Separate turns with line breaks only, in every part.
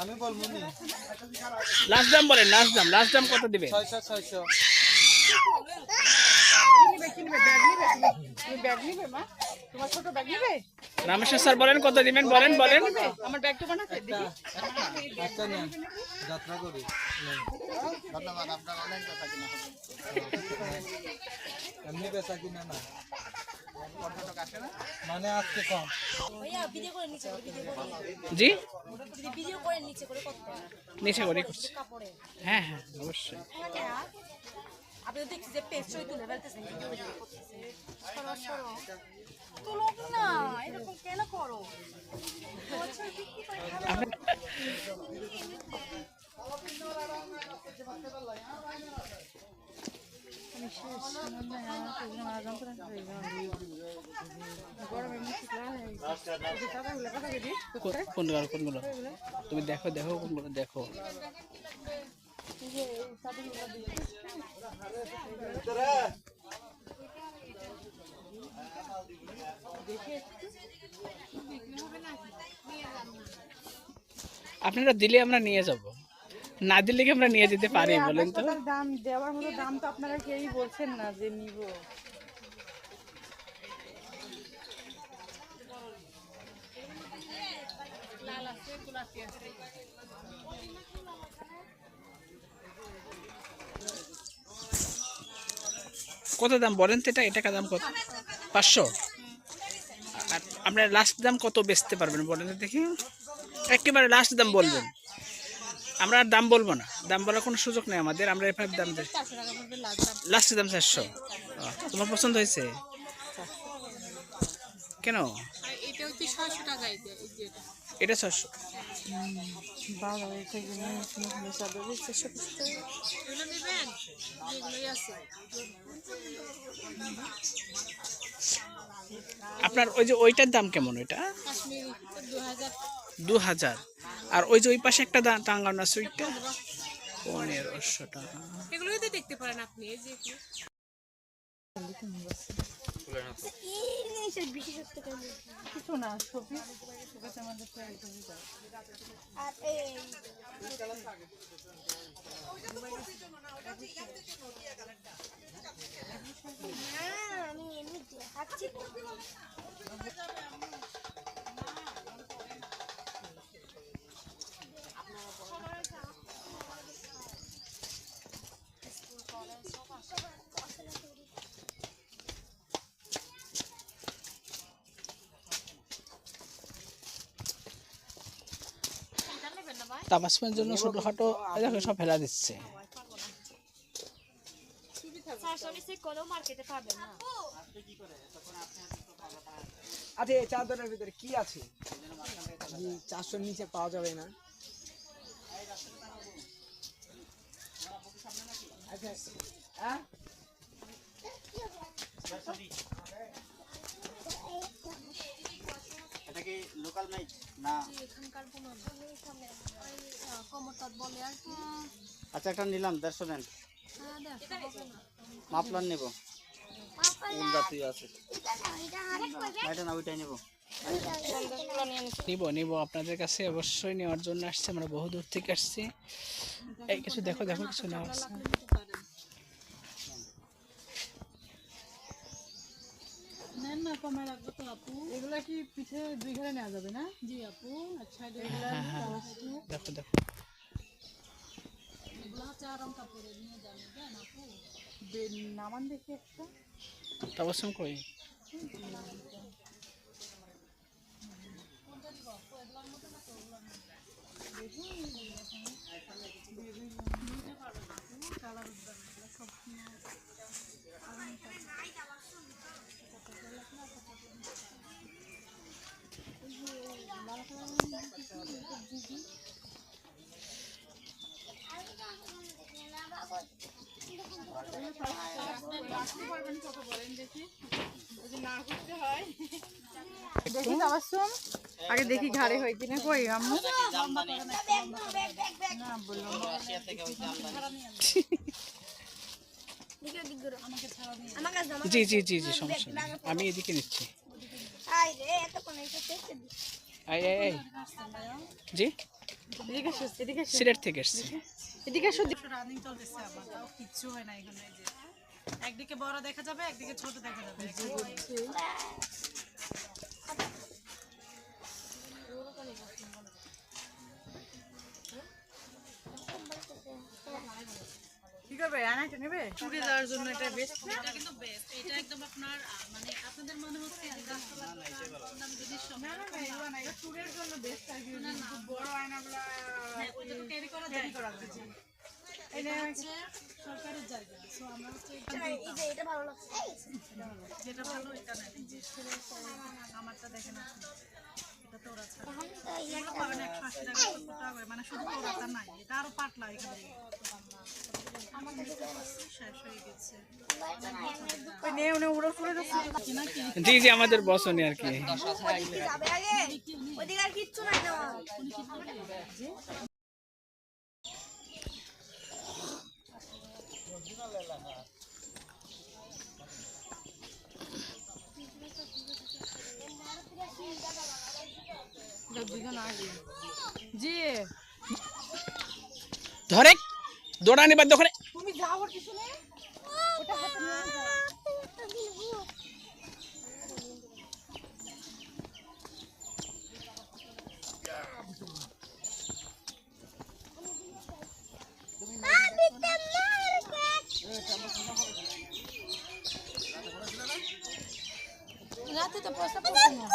আমি বল মুনি
লাস্ট দাম বলেন লাস্ট দাম লাস্ট দাম কত দিবে
ছয়শো ছয়শো।
রামেশ্বর স্যার বলেন, কত দিবেন? বলেন বলেন।
আমার বানাতে
যাত্রা ধন্যবাদ আপনার মানে
জি
নিচে করে
করছি। হ্যাঁ হ্যাঁ অবশ্যই।
আপনি দেখছি যে ছবি তুলে ফেলতেছেন তুলো না এরকম কেন করো
কোনগুলো? তুমি দেখো দেখো কোনগুলো, দেখো। আপনারা দিলে আমরা নিয়ে যাব। না দিলে কি আমরা নিয়ে যেতে পারি বলেন তো
দাম দেওয়ার মতো দাম তো আপনারা কেউই বলছেন না যে নিব।
কত দাম বলেন তো এটা? এটা দাম কত? পাঁচশো? আর আপনার লাস্ট দাম কত বেচতে পারবেন বলেন দেখি। একেবারে লাস্ট দাম বলবেন। আমরা আর দাম বলব না। দাম বলার কোনো সুযোগ নেই আমাদের। আমরা এভাবে দাম দিই লাস্ট দাম চারশো। তোমার পছন্দ হয়েছে? কেন?
এটা হচ্ছে 600 টাকা এই যে এই যে এটা।
এটা ছশো
এগুলো
আপনার ওই যে ওইটার দাম কেমন ওইটা
কাশ্মীরি 2000
দু হাজার। আর ওই যে ওই পাশে একটা টাঙ্গানো আছে পনেরোশো টাকা।
এগুলোই তো দেখতে পারেন আপনি এই যে এগুলো।
কিছু না ছবি। ছবিতে আমাদের তো একদমই
আর এই
তামাসমের জন্য ছোটোখাটো দেখো সব ফেলা দিচ্ছে।
আচ্ছা এই চাদরের ভিতরে কি আছে? চারশোর নিচে পাওয়া যাবে না। আচ্ছা হ্যাঁ?
কি লোকাল মাইক না?
এখানকার কোনো কমরটাত বলে আর কি।
আচ্ছা একটা নিলাম দেড়শো দেন মাফলার নেব। কোন জাতীয় আছে। না, এটা না ওইটাই নেব।
নিব নিব আপনাদের কাছে অবশ্যই নেওয়ার জন্য আসছে। আমরা বহু দূর থেকে আসছি। এই কিছু দেখো দেখো কিছু নেওয়া আছে
না কমায় রাখব তো আপু।
এগুলা কি পিঠে দুই ঘরে নেওয়া যাবে না?
জি আপু আচ্ছা এগুলা
হ্যাঁ, হ্যাঁ, দেখো দেখো
এগুলা
নামান দেখি একটা।
তাবাসম কই?
কালার আগে দেখি ঘাড়ে হয় কিনা। কই আম্মু?
না জি জি জি জি সমস্যা নেই। আমি এদিকে নিচ্ছি।
এদিকে
সিলেট থেকে এসছি।
এদিকে
রানিং চলতেছে আবার কিছু হয় না একদিকে বড় দেখা যাবে একদিকে ছোট দেখা যাবে।
কি করবে নেবে?
টুরে যাওয়ার জন্য এটা বেস্ট এটা কিন্তু বেস্ট এটা একদম আপনার মানে আপনাদের মনে হচ্ছে
জন্য বেস্ট আর কি বড় আয়নাগুলা
হ্যাঁ, করা যায়। করা হচ্ছে সরকারের জায়গা সো আমরা হচ্ছে এটা যেটা ভালো এটা নেন এই যে আমারটা দেখেন আপনি এটা তো ওরা ছাড়া। এগুলো পাবেন একশো আশি টাকা সত্তর করে মানে শুধু ওরাটা নাই এটা আরও পাতলা এখানে
নে
জি জি আমাদের বস উনি আর কি
ওদিকে আর কিচ্ছু নাই না
জি
ধরে দৌড়ানি বাধ্য করে
তুমি যাওয়ার কিছু নেই
রাতে তো পয়সা পড়ছে না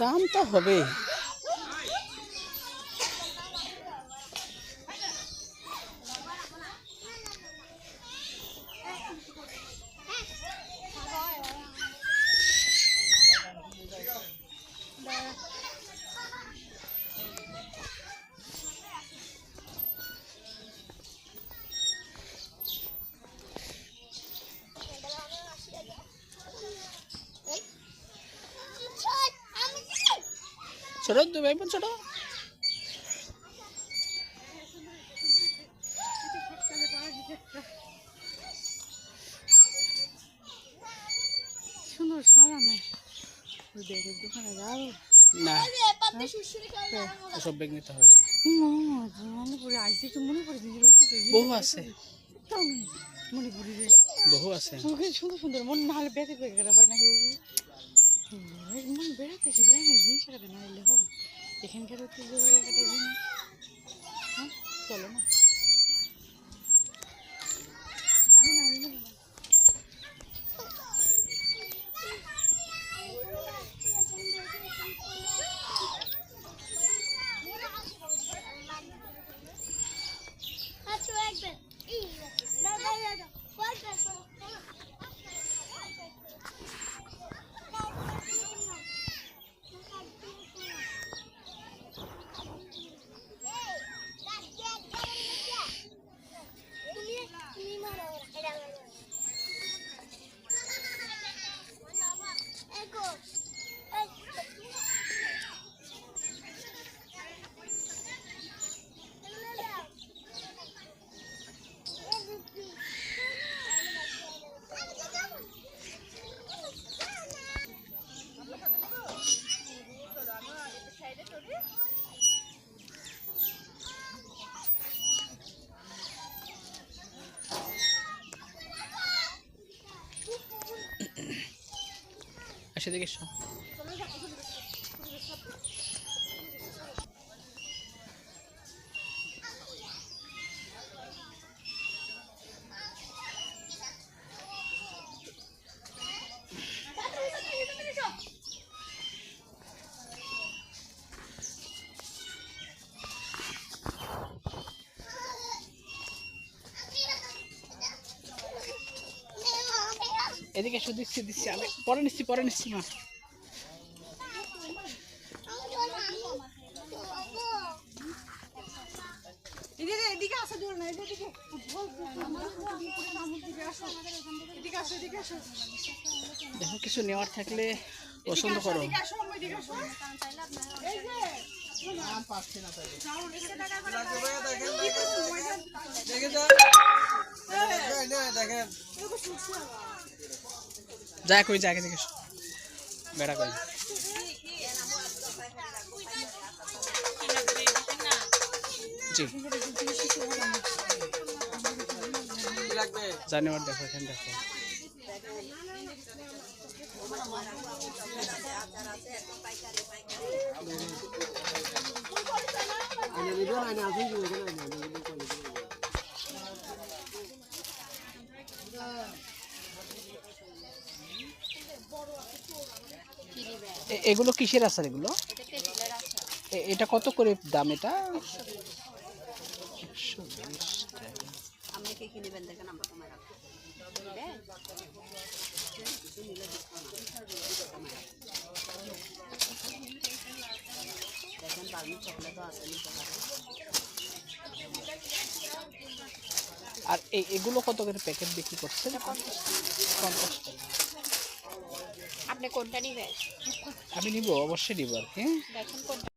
দাম তো হবে ছোট দুই ভাই বোন ছোট।
সুন্দর সারা নাই। দোকানে যাও।
না। ওসব ব্যাগ নিতে হবে না।
তো নিজের
বহু আছে।
রে
বহু আছে।
সুন্দর সুন্দর মন না হলে বেঁচে বেঁচে করে পাই বেড়াতে কি বেড়ানোর জিনিস টাকা না এলে হয় এখানকার ঐতিহ্যবাহী একটা জিনিস হ্যাঁ চলো না জানি না আমি জানি না।
আসে দেখে এদিকে এসো দিচ্ছি দিচ্ছি আমি পরে নিচ্ছি পরে নিচ্ছি মা।
এদিকে এদিকে আসা দূর না
দেখো কিছু নেওয়ার থাকলে পছন্দ করো।
দেখেন দেখেন।
যা কই যা দেখে বেড়া কই? জি। জানুয়ার দেখো এখানে দেখো। এগুলো কিসের আচার এগুলো? এটা কত করে দাম এটা। আর এগুলো কত করে প্যাকেট বিক্রি করছেন? পঞ্চাশ টাকা।
আপনি কোনটা নিবেন?
আমি নিব অবশ্যই নিব আর কি।
দেখুন কোনটা